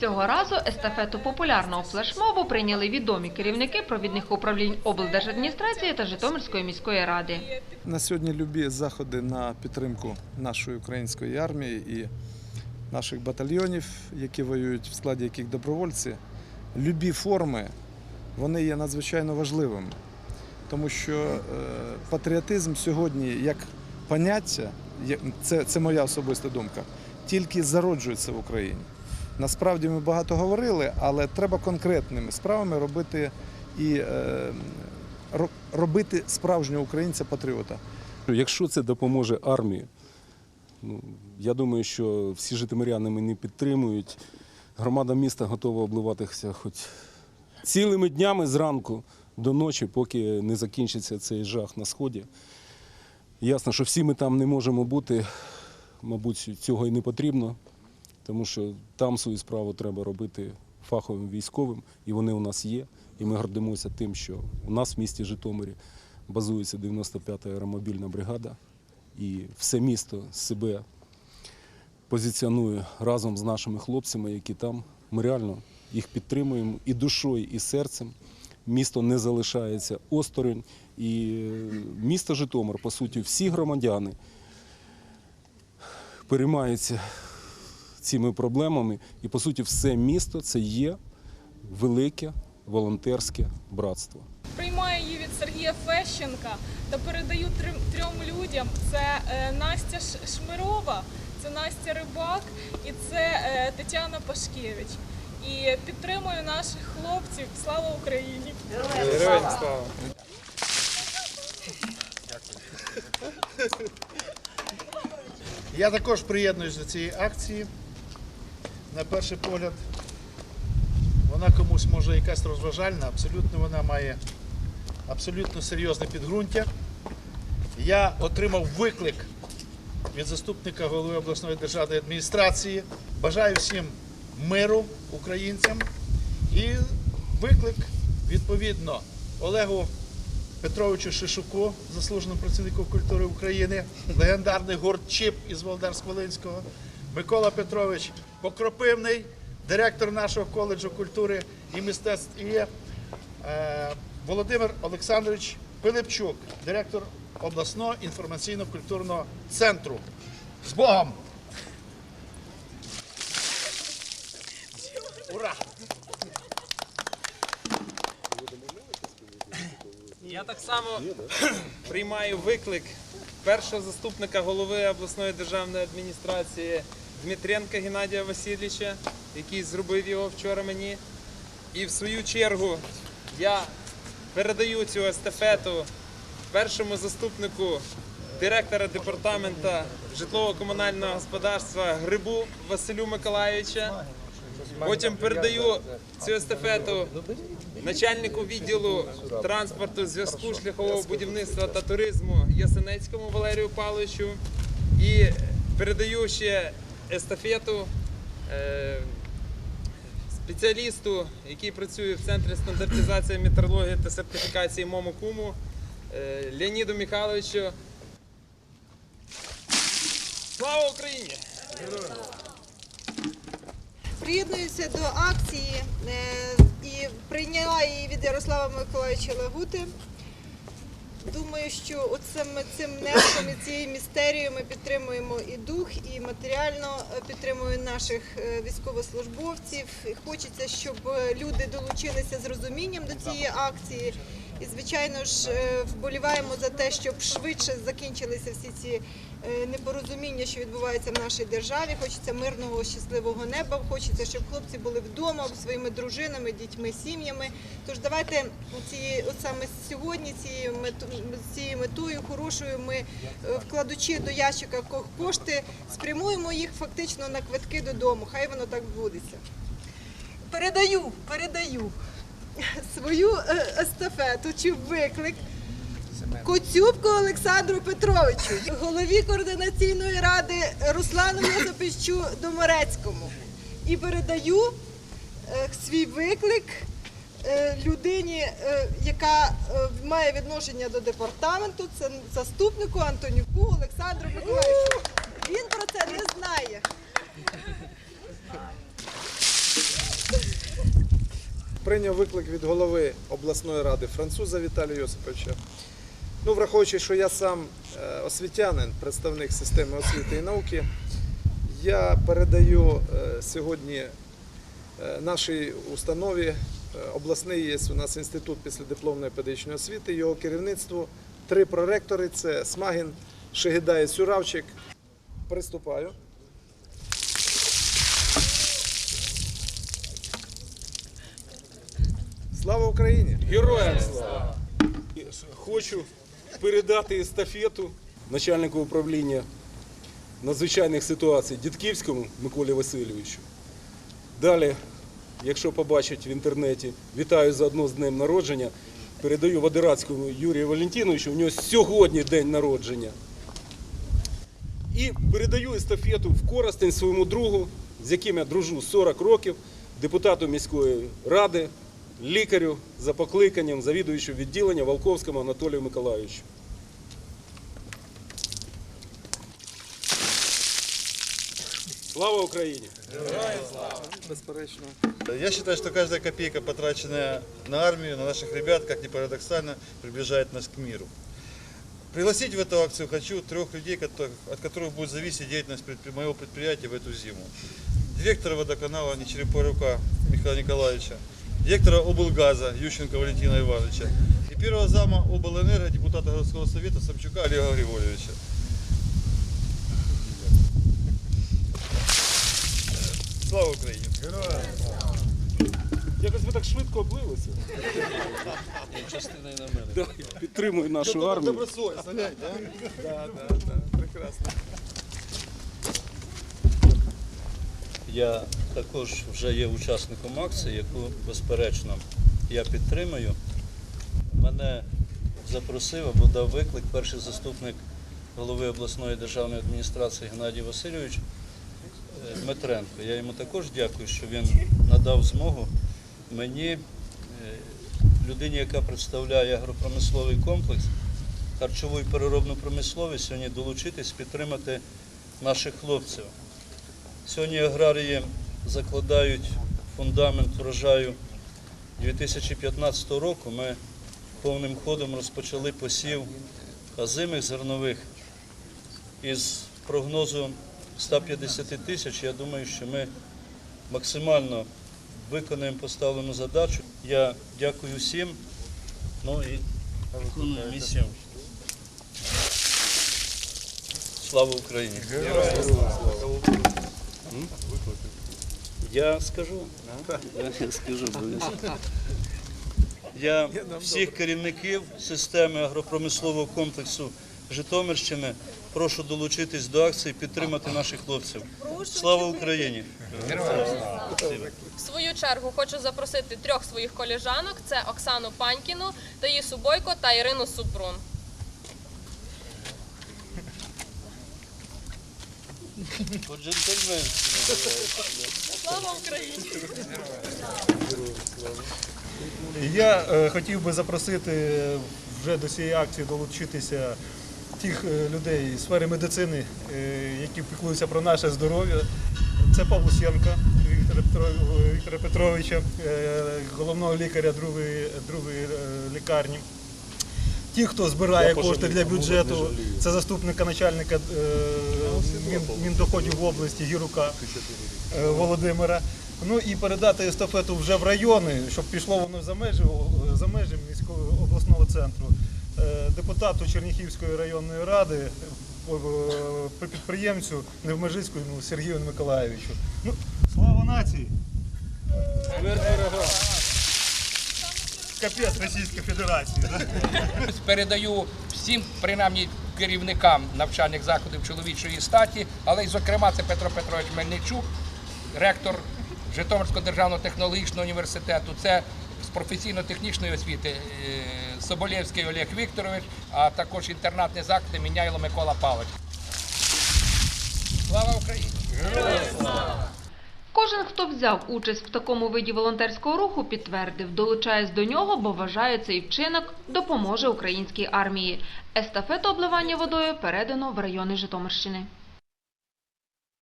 Цього разу естафету популярного флешмобу прийняли відомі керівники провідних управлінь облдержадміністрації та Житомирської міської ради. На сьогодні любі заходи на підтримку нашої української армії і наших батальйонів, які воюють в складі яких добровольці, любі форми вони є надзвичайно важливими, тому що е, патріотизм сьогодні як поняття, це, це моя особиста думка, тільки зароджується в Україні. Насправді ми багато говорили, але треба конкретними справами робити і е, робити справжнього українця-патріота. Якщо це допоможе армії, ну, я думаю, що всі житомиряни мене підтримують. Громада міста готова обливатися хоч цілими днями зранку до ночі, поки не закінчиться цей жах на сході. Ясно, що всі ми там не можемо бути, мабуть, цього і не потрібно, тому що там свою справу треба робити фаховим військовим, і вони у нас є. І ми гордимося тим, що у нас в місті Житомирі базується 95-та аеромобільна бригада, і все місто себе позиціонує разом з нашими хлопцями, які там. Ми реально їх підтримуємо і душою, і серцем. Місто не залишається осторонь. І е, місто Житомир, по суті, всі громадяни переймаються цими проблемами. І, по суті, все місто це є велике волонтерське братство. Приймаю її від Сергія Фещенка та передаю трьом, трьом людям. Це е, Настя Шмирова, це Настя Рибак і це е, Тетяна Пашкевич. І підтримую наших хлопців. Слава Україні! Героям слава! Я також приєднуюсь до цієї акції. На перший погляд, вона комусь може якась розважальна, абсолютно вона має абсолютно серйозне підґрунтя. Я отримав виклик від заступника голови обласної державної адміністрації. Бажаю всім миру українцям. І виклик відповідно Олегу Петровичу Шишуку, заслуженому працівнику культури України, легендарний гурт Чіп із Володарськ-Волинського, Микола Петрович Покропивний, директор нашого коледжу культури і мистецтв, і е, Володимир Олександрович Пилипчук, директор обласного інформаційно-культурного центру. З Богом! Ура! Я так само приймаю виклик першого заступника голови обласної державної адміністрації Дмитренка Геннадія Васильовича, який зробив його вчора мені. І в свою чергу я передаю цю естафету першому заступнику директора департамента житлово-комунального господарства Грибу Василю Миколаївича. Потім передаю цю естафету начальнику відділу транспорту, зв'язку шляхового будівництва та туризму Ясенецькому Валерію Павловичу. І передаю ще естафету е, спеціалісту, який працює в центрі стандартизації метрології та сертифікації МОМО КУМу е, Леоніду Михайловичу. Слава Україні! Приєднуюся до акції е, і прийняла її від Ярослава Миколаївича Лагути. Думаю, що оце саме цим внеском і цією містерією ми підтримуємо і дух, і матеріально е, підтримуємо наших е, військовослужбовців. Хочеться, щоб е, люди долучилися з розумінням до цієї акції. І, звичайно ж, е, вболіваємо за те, щоб швидше закінчилися всі ці е, непорозуміння, що відбуваються в нашій державі. Хочеться мирного, щасливого неба. Хочеться, щоб хлопці були вдома своїми дружинами, дітьми, сім'ями. Тож давайте ці, от саме сьогодні цією метою хорошою ми, е, вкладучи до ящика кошти, спрямуємо їх фактично на квитки додому. Хай воно так відбудеться. Передаю, передаю свою е, естафету чи виклик Коцюбку Олександру Петровичу, голові координаційної ради Руслану Йосипищу Доморецькому. І передаю е, свій виклик е, людині, яка має відношення до департаменту, це заступнику Антонюку Олександру Миколаївичу. Він про це не знає. Прийняв виклик від голови обласної ради француза Віталія Йосиповича. Ну, враховуючи, що я сам е, освітянин, представник системи освіти і науки, я передаю е, сьогодні е, нашій установі обласний є у нас інститут післядипломної педагогічної освіти, його керівництву. Три проректори це Смагін, Шегида і Сюравчик. Приступаю. Слава Україні! Героям слава! Хочу передати естафету начальнику управління надзвичайних ситуацій Дідківському Миколі Васильовичу. Далі, якщо побачать в інтернеті, вітаю заодно з днем народження. Передаю Водирацькому Юрію Валентиновичу, у нього сьогодні день народження. І передаю естафету в Коростень своєму другу, з яким я дружу 40 років, депутату міської ради, лікарю за покликанням, завідуючу відділення Волковському Анатолію Миколайовичу. Слава Україні! Безперечно. Я считаю, что каждая копейка, потраченная на армию, на наших ребят, как ни парадоксально, приближает нас к миру. Пригласить в эту акцию хочу трех людей, которых- от которых будет зависеть деятельность предпри- моего предприятия в эту зиму. Директора водоканала Нечерепорука Михаила Николаевича, директора облгаза Ющенко Валентина Ивановича и первого зама облэнерго депутата городского совета Самчука Олега Григорьевича. Слава Україні! Якось ви так швидко облилися. Частина і на мене. Да, підтримую нашу армію. Добросовісно, гляньте, а? Да, да, да, прекрасно. Я також вже є учасником акції, яку безперечно я підтримую. Мене запросив або дав виклик перший заступник голови обласної державної адміністрації Геннадій Васильович е, Дмитренко. Я йому також дякую, що він надав змогу мені, е, людині, яка представляє агропромисловий комплекс, харчову і переробну промисловість, сьогодні долучитись, підтримати наших хлопців. Сьогодні аграрії закладають фундамент врожаю 2015 року. Ми повним ходом розпочали посів озимих зернових із прогнозу 150 тисяч. Я думаю, що ми максимально виконаємо поставлену задачу. Я дякую всім. Ну і виконую місію. Слава Україні! Я скажу. Я скажу. Я всіх керівників системи агропромислового комплексу Житомирщини прошу долучитись до акції, підтримати наших хлопців. Слава Україні! В свою чергу хочу запросити трьох своїх коліжанок: це Оксану Панькіну, Таїсу Бойко та Ірину Супрун. Слава Україні! Я е, хотів би запросити вже до цієї акції долучитися тих е, людей з сфери медицини, е, які піклуються про наше здоров'я. Це Павлусенка Віктора, Віктора Петровича, головного лікаря другої, другої лікарні. Ті, хто збирає Я кошти для бюджету, це заступника начальника е, Мін- Міндоходів в області Гірука е, Володимира. Ну і передати естафету вже в райони, щоб пішло воно за межі, за межі міського обласного центру. Е, Депутату Черніхівської районної ради, підприємцю Невмежицькому Сергію Миколаєвичу. Ну, слава нації! Капець Російської Федерації. Передаю всім, принаймні керівникам навчальних закладів чоловічої статі, але й зокрема це Петро Петрович Мельничук, ректор Житомирського державного технологічного університету. Це з професійно-технічної освіти е, Соболєвський Олег Вікторович, а також інтернатний заклад Міняйло Микола Павлович. Слава Україні! Кожен, хто взяв участь в такому виді волонтерського руху, підтвердив, долучаясь до нього, бо вважає цей вчинок допоможе українській армії. Естафету обливання водою передано в райони Житомирщини.